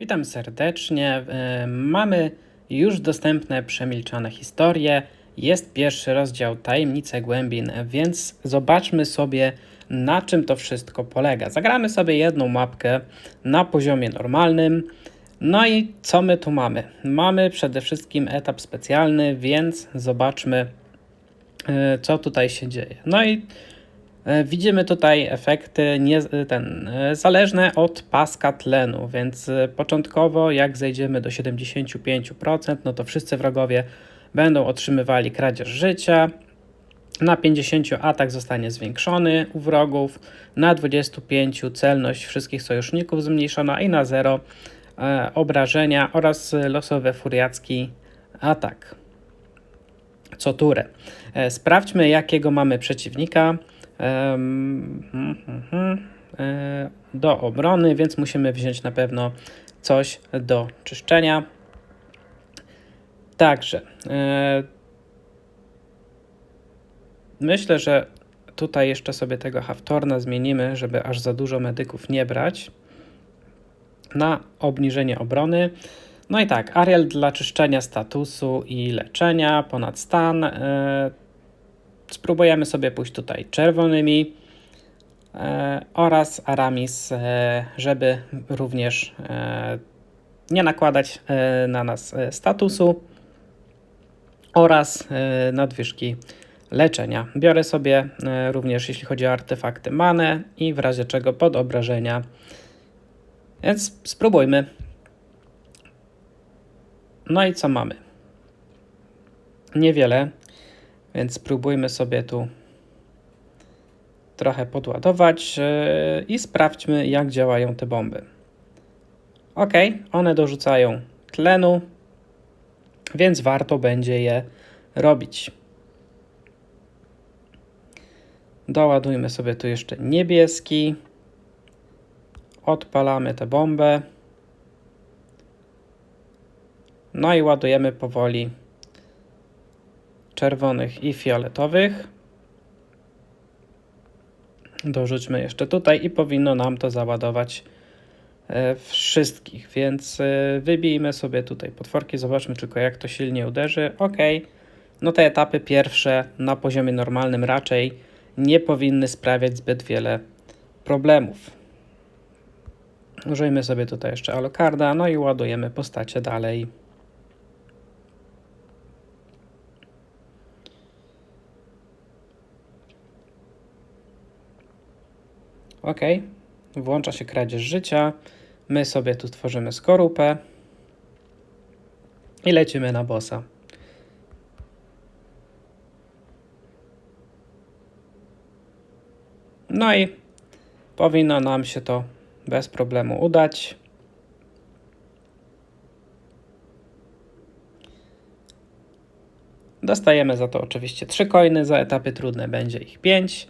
Witam serdecznie. E, Mamy już dostępne przemilczane historie. Jest pierwszy rozdział Tajemnice Głębin, więc zobaczmy sobie, na czym to wszystko polega. Zagramy sobie jedną mapkę na poziomie normalnym. No i co my tu mamy? Mamy przede wszystkim etap specjalny, więc zobaczmy, e, co tutaj się dzieje. No i Widzimy tutaj efekty nie, ten, e, zależne od paska tlenu, więc e, początkowo jak zejdziemy do 75%, no to wszyscy wrogowie będą otrzymywali kradzież życia. Na 50 atak zostanie zwiększony u wrogów, na 25 celność wszystkich sojuszników zmniejszona i na 0 e, obrażenia oraz losowy furiacki atak co turę. E, Sprawdźmy, jakiego mamy przeciwnika hmm, hmm, hmm, e, do obrony, więc musimy wziąć na pewno coś do czyszczenia. Także e, myślę, że tutaj jeszcze sobie tego Haftorna zmienimy, żeby aż za dużo medyków nie brać na obniżenie obrony. No i tak, Ariel dla czyszczenia statusu i leczenia, ponad stan. Spróbujemy sobie pójść tutaj czerwonymi e, oraz Aramis, e, żeby również e, nie nakładać na nas statusu oraz nadwyżki leczenia. Biorę sobie również, jeśli chodzi o artefakty, manę i w razie czego pod obrażenia. Więc spróbujmy. No i co mamy? Niewiele, więc spróbujmy sobie tu trochę podładować yy, i sprawdźmy, jak działają te bomby. Ok, one dorzucają tlenu, więc warto będzie je robić. Doładujmy sobie tu jeszcze niebieski. Odpalamy tę bombę. No i ładujemy powoli czerwonych i fioletowych. Dorzućmy jeszcze tutaj i powinno nam to załadować e, wszystkich, więc e, wybijmy sobie tutaj potworki, zobaczmy tylko jak to silnie uderzy. Ok, no te etapy pierwsze na poziomie normalnym raczej nie powinny sprawiać zbyt wiele problemów. Użyjmy sobie tutaj jeszcze Alucarda, no i ładujemy postacie dalej. Ok, włącza się kradzież życia. My sobie tu tworzymy skorupę i lecimy na bossa. No i powinno nam się to bez problemu udać. Dostajemy za to oczywiście 3 coiny, za etapy trudne będzie ich 5.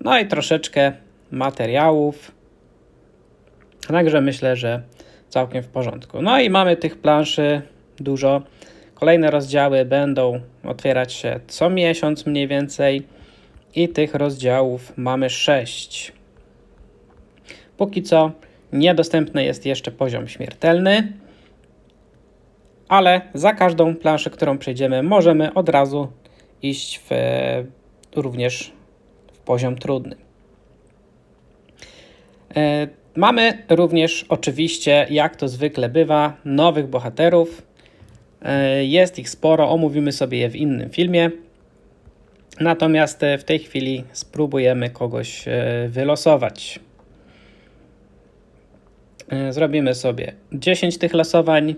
No i troszeczkę materiałów. Także myślę, że całkiem w porządku. No i mamy tych planszy dużo. Kolejne rozdziały będą otwierać się co miesiąc mniej więcej. I tych rozdziałów mamy 6. Póki co niedostępny jest jeszcze poziom śmiertelny. Ale za każdą planszę, którą przejdziemy, możemy od razu iść w, również w poziom trudny. E, Mamy również oczywiście, jak to zwykle bywa, nowych bohaterów. E, Jest ich sporo, omówimy sobie je w innym filmie. Natomiast e, w tej chwili spróbujemy kogoś wylosować. Zrobimy sobie 10 tych losowań.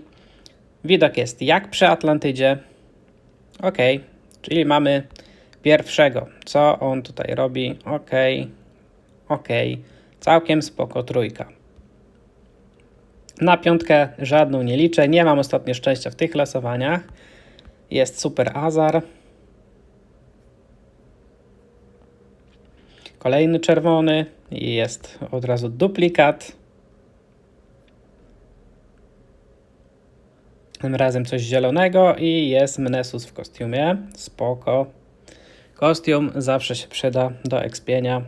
Widok jest jak przy Atlantydzie. Ok, czyli mamy pierwszego. Co on tutaj robi? Ok, ok. Całkiem spoko trójka. Na piątkę żadną nie liczę. Nie mam ostatnio szczęścia w tych losowaniach. Jest super Azar. Kolejny czerwony jest od razu duplikat. Tym razem coś zielonego i jest Mnesus w kostiumie. Spoko. Kostium zawsze się przyda do ekspienia.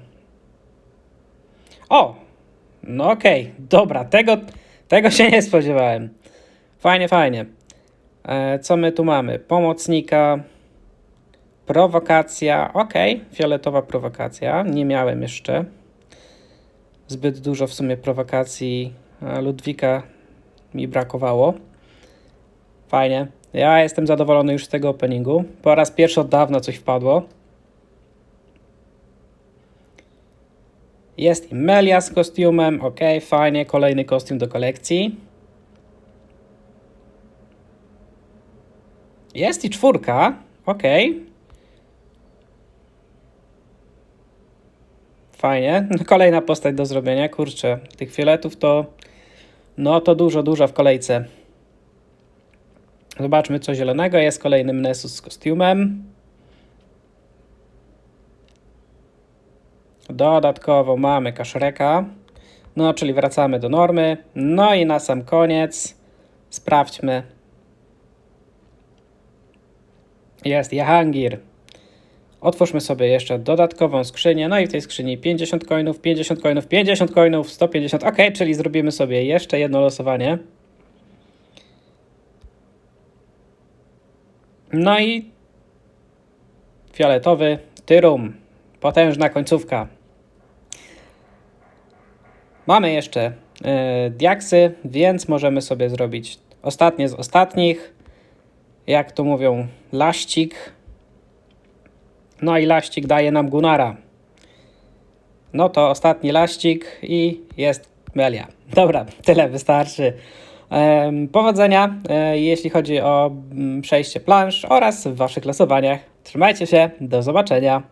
O! No okej, dobra, tego, Tego się nie spodziewałem. Fajnie, fajnie. E, co my tu mamy? Pomocnika. Prowokacja. Ok, fioletowa prowokacja. Nie miałem jeszcze. Zbyt dużo w sumie prowokacji Ludwika mi brakowało. Fajnie. Ja jestem zadowolony już z tego openingu. Po raz pierwszy od dawna coś wpadło. Jest Imelia z kostiumem. Ok, fajnie. Kolejny kostium do kolekcji. Jest i czwórka. Ok. Fajnie. Kolejna postać do zrobienia. Kurczę, tych fioletów to. No to dużo, dużo w kolejce. Zobaczmy co zielonego. Jest kolejny Mnesus z kostiumem. Dodatkowo mamy kaszreka. No, czyli wracamy do normy. No i na sam koniec sprawdźmy. Jest Jahangir. Otwórzmy sobie jeszcze dodatkową skrzynię. No i w tej skrzyni 50 coinów, 50 coinów, 50 coinów, 150. Ok, czyli zrobimy sobie jeszcze jedno losowanie. No i fioletowy Tyrum. Potężna końcówka. Mamy jeszcze y, diaksy, więc możemy sobie zrobić ostatnie z ostatnich. Jak to mówią, laścik. No i laścik daje nam Gunara. No to ostatni laścik i jest Melia. Dobra, tyle wystarczy. Powodzenia, e, jeśli chodzi o mm, przejście plansz oraz w Waszych losowaniach. Trzymajcie się, do zobaczenia.